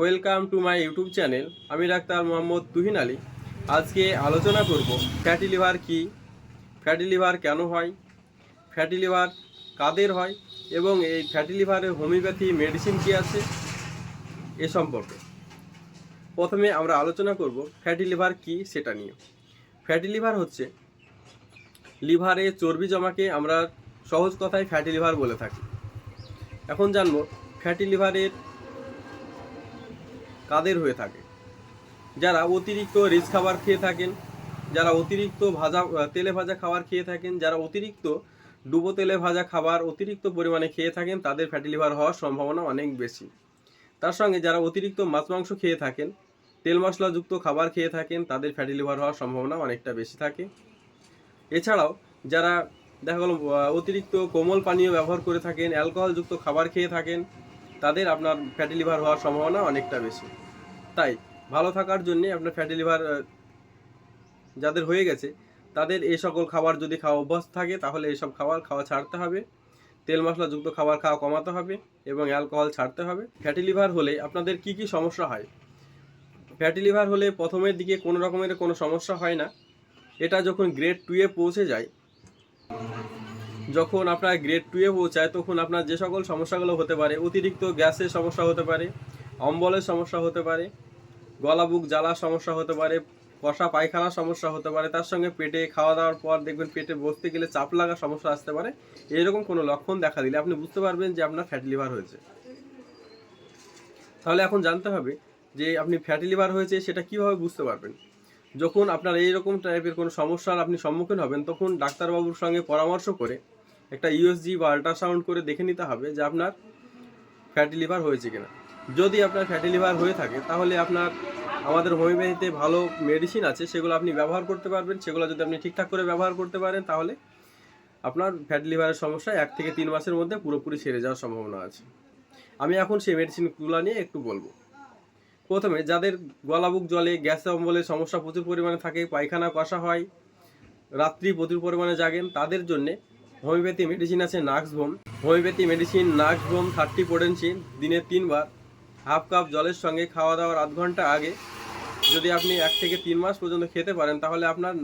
Welcome to my YouTube channel, আমি doctor Mohammad Tuhin Ali. আজকে আলোচনা করব, ফ্যাটি লিভার কী? ফ্যাটি লিভার কেন হয়? ফ্যাটি লিভার কাদের হয়? এবং এই ফ্যাটি লিভারের হোমিওপ্যাথি মেডিসিন কী আছে? এ সম্পর্কে। প্রথমে আমরা আলোচনা করব, ফ্যাটি লিভার কী সেটা নিয়ে। ফ্যাটি লিভার হচ্ছে, লিভারে চর্বি জমাকে আমরা সহজ কথায় ফ্যাটি লিভার বলে থাকি। এখন জানব, ফ্যাটি লিভারের কাদের হয়ে থাকে। যারা অতিরিক্ত রিচ খাবার খেয়ে থাকেন, যারা অতিরিক্ত ভাজা তেলে ভাজা খাবার খেয়ে থাকেন, যারা অতিরিক্ত ডুবো তেলে ভাজা খাবার অতিরিক্ত পরিমাণে খেয়ে থাকেন, তাদের ফ্যাটি লিভার হওয়ার সম্ভাবনা অনেক বেশি। তার সঙ্গে যারা অতিরিক্ত মাছ, মাংস খেয়ে থাকেন, তেল মশলাযুক্ত খাবার খেয়ে থাকেন, তাদের ফ্যাটি লিভার হওয়ার সম্ভাবনা অনেকটা বেশি থাকে। এছাড়াও যারা, দেখা গেলো অতিরিক্ত কোমল পানীয় ব্যবহার করে থাকেন অ্যালকোহলযুক্ত খাবার খেয়ে থাকেন, তাদের আপনার ফ্যাটি লিভার হওয়ার সম্ভাবনা অনেকটা বেশি। তাই ভালো থাকার জন্য আপনার ফ্যাটি লিভার যাদের হয়ে গেছে, তাদের এই সকল খাবার যদি খাওয়া অভ্যাস থাকে, তাহলে এইসব খাবার খাওয়া ছাড়তে হবে। তেল মশলাযুক্ত খাবার খাওয়া কমাতে হবে এবং অ্যালকোহল ছাড়তে হবে। ফ্যাটি লিভার হলে আপনাদের কি কি সমস্যা হয়? ফ্যাটি লিভার হলে প্রথমের দিকে কোনো রকমের কোনো সমস্যা হয় না। এটা যখন গ্রেড টুয়ে পৌঁছে যায়, যখন আপনার গ্রেড টুয়ে পৌঁছায়, তখন আপনার যে সকল সমস্যাগুলো হতে পারে, অতিরিক্ত গ্যাসের সমস্যা হতে পারে, অম্বলের সমস্যা হতে পারে গলা, বুক জ্বালার সমস্যা হতে পারে, কষা পায়খানার সমস্যা হতে পারে, তার সঙ্গে পেটে খাওয়া দাওয়ার পর দেখবেন পেটে বসতে গেলে চাপ লাগার সমস্যা আসতে পারে। এরকম কোনো লক্ষণ দেখা দিলে আপনি বুঝতে পারবেন যে আপনার ফ্যাটি লিভার হয়েছে। তাহলে এখন জানতে হবে যে আপনি ফ্যাটি লিভার হয়েছে সেটা কীভাবে বুঝতে পারবেন? যখন আপনার এইরকম টাইপের কোনো সমস্যার আপনি সম্মুখীন হবেন, তখন ডাক্তারবাবুর সঙ্গে পরামর্শ করে একটা ইউএসজি বা আল্ট্রাসাউন্ড করে দেখে নিতে হবে যে আপনার ফ্যাটি লিভার হয়েছে কিনা। যদি আপনার ফ্যাটি লিভার হয়ে থাকে, তাহলে আপনার আমাদের হোমিওপ্যাথিতে ভালো মেডিসিন আছে, সেগুলো আপনি ব্যবহার করতে পারবেন। সেগুলো যদি আপনি ঠিকঠাক করে ব্যবহার করতে পারেন, তাহলে আপনার ফ্যাটি লিভারের সমস্যা এক থেকে তিন মাসের মধ্যে পুরোপুরি সেরে যাওয়ার সম্ভাবনা আছে। আমি এখন সেই মেডিসিনগুলো নিয়ে একটু বলব। প্রথমে, যাদের গলাবুক জলে গ্যাস অম্বলের সমস্যা প্রচুর পরিমাণে থাকে, পায়খানা, কষা হয়, রাত্রি প্রচুর পরিমাণে জাগেন, তাদের জন্যে হোমিওপ্যাথি মেডিসিন আছে nux nux vom homeopathy medicine nux nux vom thirty potency দিনে তিনবার। হাফ কাপ জলের সঙ্গে খাওয়া দাওয়ার আধ ঘণ্টা আগে যদি আপনি এক থেকে তিন মাস পর্যন্ত খেতে পারেন, তাহলে আপনার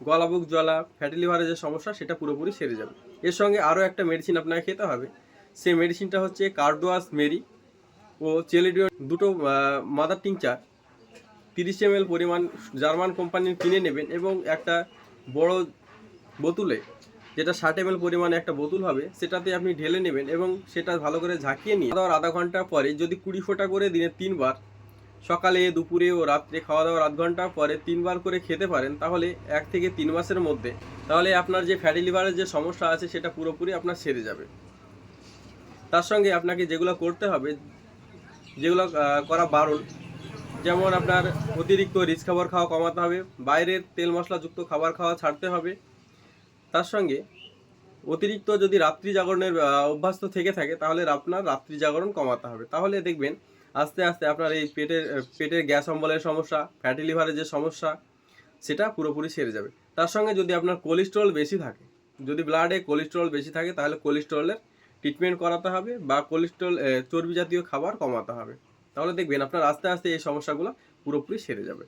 গলা বুক জ্বলা ফ্যাটি লিভারের যে সমস্যা, সেটা পুরোপুরি সেরে যাবে। এর সঙ্গে আরও একটা মেডিসিন আপনাকে খেতে হবে। সেই মেডিসিনটা হচ্ছে কার্ডোয়াস মেরি ও চেলিডিও দুটো মাদার টিংচার তিরিশ এম পরিমাণ জার্মান কোম্পানির কিনে নেবেন এবং একটা বড় বোতলে যেটা ষাট এম পরিমাণে একটা বোতল হবে, সেটাতে আপনি ঢেলে নেবেন এবং সেটা ভালো করে ঝাঁকিয়ে নিয়ে খাওয়া আধা ঘণ্টা পরে যদি কুড়ি ফোঁটা করে দিনে তিনবার, সকালে, দুপুরে ও রাত্রে খাওয়া দাওয়ার আধ ঘণ্টা পরে তিনবার করে খেতে পারেন, তাহলে এক থেকে তিন মাসের মধ্যে, তাহলে আপনার যে ফ্যাটি লিভারের যে সমস্যা আছে সেটা পুরোপুরি আপনার সেরে যাবে। তার সঙ্গে আপনাকে যেগুলো করতে হবে, যেগুলো করা বারণ, যেমন আপনার অতিরিক্ত রিচ খাবার খাওয়া কমাতে হবে, বাইরের তেল মশলাযুক্ত খাবার খাওয়া ছাড়তে হবে তার সঙ্গে অতিরিক্ত যদি রাত্রি জাগরণের অভ্যাস তো থেকে থাকে, তাহলে আপনার রাত্রি জাগরণ কমাতে হবে। তাহলে দেখবেন আস্তে আস্তে আপনার এই পেটের পেটের গ্যাস অম্বলের সমস্যা ফ্যাটি লিভারের যে সমস্যা, সেটা পুরোপুরি সেরে যাবে। তার সঙ্গে যদি আপনার কোলেস্ট্রল বেশি থাকে, যদি ব্লাডে কোলেস্ট্রল বেশি থাকে, তাহলে কোলেস্ট্রলের ট্রিটমেন্ট করাতে হবে বা কোলেস্ট্রল চর্বি জাতীয় খাবার কমাতে হবে। তাহলে দেখবেন আপনার আস্তে আস্তে এই সমস্যাগুলো পুরোপুরি সেরে যাবে।